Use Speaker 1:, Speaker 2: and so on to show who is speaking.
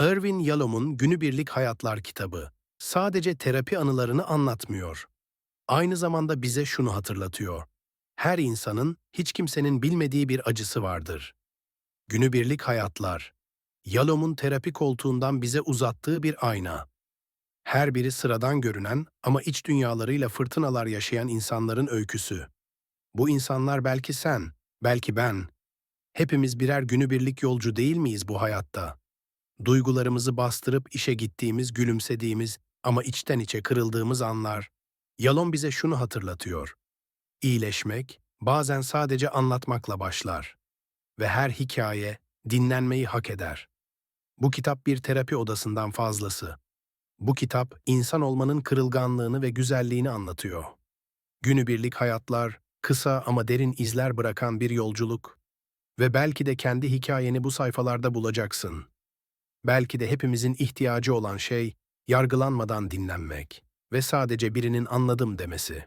Speaker 1: Irvin Yalom'un Günübirlik Hayatlar kitabı sadece terapi anılarını anlatmıyor. Aynı zamanda bize şunu hatırlatıyor. Her insanın, hiç kimsenin bilmediği bir acısı vardır. Günübirlik Hayatlar, Yalom'un terapi koltuğundan bize uzattığı bir ayna. Her biri sıradan görünen ama iç dünyalarıyla fırtınalar yaşayan insanların öyküsü. Bu insanlar belki sen, belki ben. Hepimiz birer günübirlik yolcu değil miyiz bu hayatta? Duygularımızı bastırıp işe gittiğimiz, gülümsediğimiz ama içten içe kırıldığımız anlar. Yalom bize şunu hatırlatıyor. İyileşmek bazen sadece anlatmakla başlar. Ve her hikaye dinlenmeyi hak eder. Bu kitap bir terapi odasından fazlası. Bu kitap insan olmanın kırılganlığını ve güzelliğini anlatıyor. Günübirlik hayatlar, kısa ama derin izler bırakan bir yolculuk. Ve belki de kendi hikayeni bu sayfalarda bulacaksın. Belki de hepimizin ihtiyacı olan şey yargılanmadan dinlenmek ve sadece birinin anladım demesi.